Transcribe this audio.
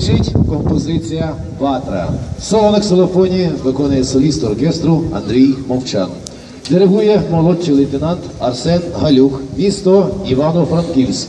звучить композиція Ватра. Соло на ксилофоні виконує соліст оркестру Андрій Мовчан. Диригує молодший лейтенант Арсен Галюк, місто Івано-Франківськ.